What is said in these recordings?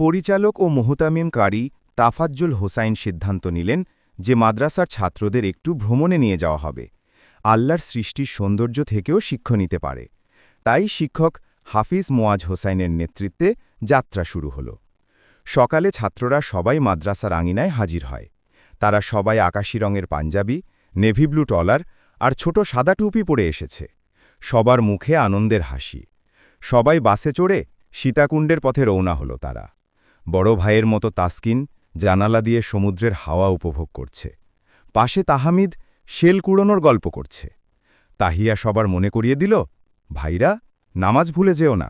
পরিচালক ও মোহতামিম কারি তাফাজ্জুল হোসাইন সিদ্ধান্ত নিলেন যে মাদ্রাসার ছাত্রদের একটু ভ্রমণে নিয়ে যাওয়া হবে। আল্লাহর সৃষ্টির সৌন্দর্য থেকেও শিক্ষ নিতে পারে। তাই শিক্ষক হাফিজ মোয়াজ হোসাইনের নেতৃত্বে যাত্রা শুরু হল। সকালে ছাত্ররা সবাই মাদ্রাসার আঙিনায় হাজির হয়। তারা সবাই আকাশি রঙের পাঞ্জাবি, নেভি ব্লু টলার আর ছোট সাদা টুপি পরে এসেছে। সবার মুখে আনন্দের হাসি। সবাই বাসে চড়ে সীতাকুণ্ডের পথে রওনা হল তারা। বড় ভাইয়ের মতো তাসকিন জানালা দিয়ে সমুদ্রের হাওয়া উপভোগ করছে। পাশে তাহামিদ শেল কুড়োনোর গল্প করছে। তাহিয়া সবার মনে করিয়ে দিল, ভাইরা, নামাজ ভুলে যেও না।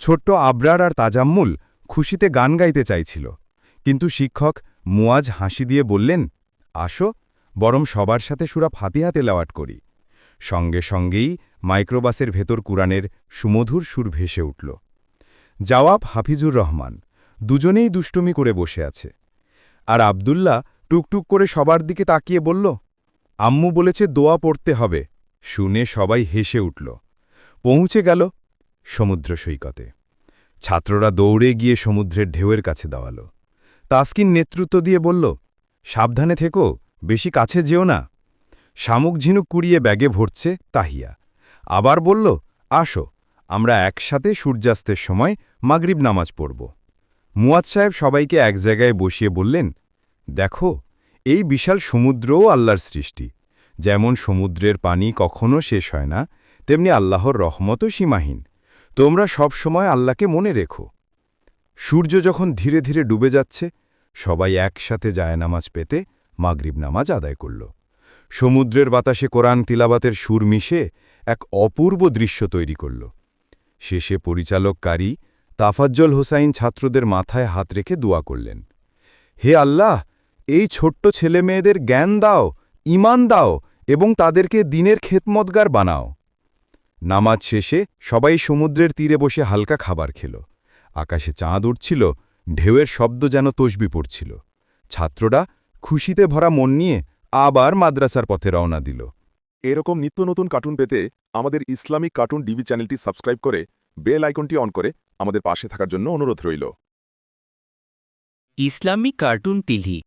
ছোট্ট আবরার আর তাজাম্মুল খুশিতে গান গাইতে চাইছিল, কিন্তু শিক্ষক মুয়াজ হাসি দিয়ে বললেন, আসো, বরং সবার সাথে সুরা ফাতিহা তেলাওয়াট করি। সঙ্গে সঙ্গেই মাইক্রোবাসের ভেতর কুরআনের সুমধুর সুর ভেসে উঠল। জবাব হাফিজুর রহমান দুজনেই দুষ্টুমি করে বসে আছে। আর আবদুল্লাহ টুকটুক করে সবার দিকে তাকিয়ে বলল, আম্মু বলেছে দোয়া পড়তে হবে। শুনে সবাই হেসে উঠল। পৌঁছে গেল সমুদ্র সৈকতে। ছাত্ররা দৌড়ে গিয়ে সমুদ্রের ঢেউয়ের কাছে দাওয়াল তাসকিন নেতৃত্ব দিয়ে বলল, সাবধানে থেকো, বেশি কাছে যেও না। শামুক ঝিনুক কুড়িয়ে ব্যাগে ভরছে তাহিয়া। আবার বলল, আসো, আমরা একসাথে সূর্যাস্তের সময় মাগরিব নামাজ পড়ব। মুয়াদ সাহেব সবাইকে এক জায়গায় বসিয়ে বললেন, দেখো, এই বিশাল সমুদ্রও আল্লাহর সৃষ্টি। যেমন সমুদ্রের পানি কখনো শেষ হয় না, তেমনি আল্লাহর রহমতও সীমাহীন। তোমরা সব সময় আল্লাহকে মনে রেখো। সূর্য যখন ধীরে ধীরে ডুবে যাচ্ছে, সবাই একসাথে যায় নামাজ পেতে মাগরিব নামাজ আদায় করল। সমুদ্রের বাতাসে কোরআন তিলাবাতের সুর মিশে এক অপূর্ব দৃশ্য তৈরি করল। শেষে পরিচালককারী তাফাজ্জল হোসাইন ছাত্রদের মাথায় হাত রেখে দোয়া করলেন। হে আল্লাহ, এই ছোট্ট ছেলে মেয়েদের জ্ঞান দাও ইমান দাও এবং তাদেরকে দিনের খেতমতগার বানাও। নামাজ শেষে সবাই সমুদ্রের তীরে বসে হালকা খাবার খেল। আকাশে চাঁদ উঠছিল ঢেউয়ের শব্দ যেন তসবি পড়ছিল। ছাত্ররা খুশিতে ভরা মন নিয়ে আবার মাদ্রাসার পথে রওনা দিল। এরকম নিত্য নতুন কার্টুন পেতে আমাদের ইসলামিক কার্টুন ডিভি চ্যানেলটি সাবস্ক্রাইব করে বেল আইকনটি অন করে আমাদের পাশে থাকার জন্য অনুরোধ রইল। Islamic cartoon TV